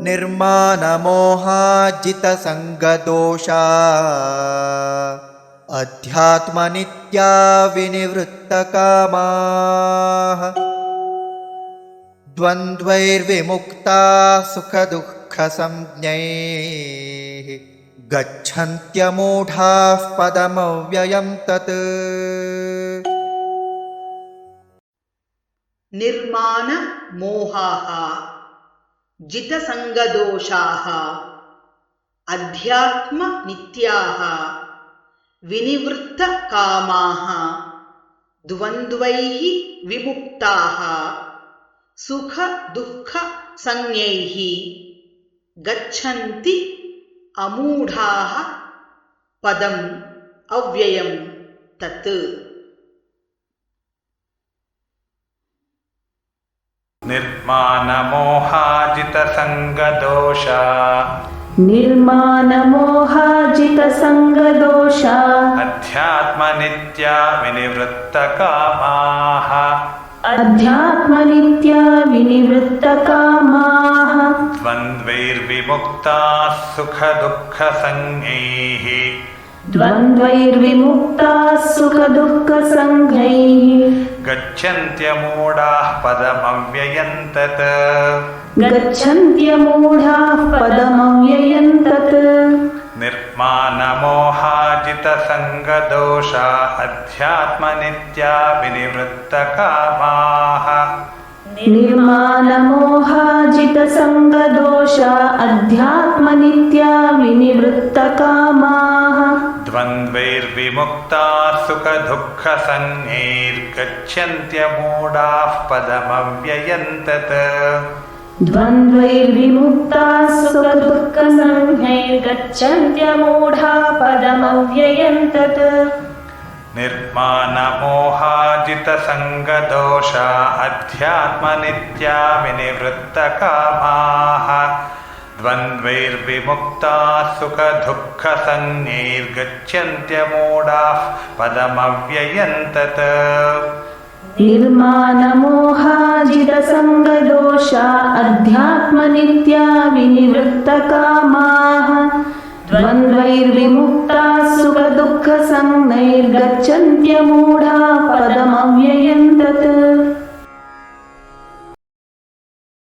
निर्मानमोहाजितसङ्गदोषा। अध्यात्मनित्या विनिवृत्तकामाः द्वन्द्वैर्विमुक्ता सुखदुःखसंज्ञैः। गच्छन्त्यमूढाः पदमव्ययं तत्। निर्माणमोहाः जितसङ्गदोषाः अध्यात्मनित्याः विनिवृत्तकामाः द्वन्द्वैः विमुक्ताः सुखदुःखसंज्ञैः गच्छन्ति अमूढाः पदम् अव्ययं तत् निर्मानमोहाजितसङ्गदोषा निर्मानमोहाजितसङ्गदोषा अध्यात्मनित्या विनिवृत्तकामाः अध्यात्मनित्या विनिवृत्तकामाः द्वन्द्वैर्विमुक्ताः सुखदुःखसंज्ञैः द्वन्द्वैर्विमुक्ताः सुखदुःखसङ्घैः गच्छन्त्यमूढाः पदमव्ययं तत् गच्छन्त्यमूढाः पदमव्ययम् तत् निर्मानमोहाजितसङ्गदोषा अध्यात्मनित्या विनिवृत्तकामाः निर्मानमोहाजितसङ्गदोषा अध्यात्मनित्या विनिवृत्तकामाः द्वन्द्वैर्विमुक्ताः सुखदुःखसंज्ञैर्गच्छन्त्यमूढाः पदमव्ययं तत् द्वन्द्वैर्विमुक्ताः सुखदुःखसंज्ञैर्गच्छन्त्यमूढा पदमव्ययम् तत् निर्मानमोहाजितसङ्गदोषा अध्यात्मनित्या विनिवृत्तकामाः द्वन्द्वैर्विमुक्ताः सुखदुःखसंज्ञैर्गच्छन्त्यमूढाः पदमव्ययं तत् निर्मानमोहाजितसङ्गदोषा अध्यात्मनित्या विनिवृत्तकामाः द्वन्द्वैर्विमुक्ताः सुखदुःखसंज्ञैर्गच्छन्त्यमूढा पदमव्ययम् तत्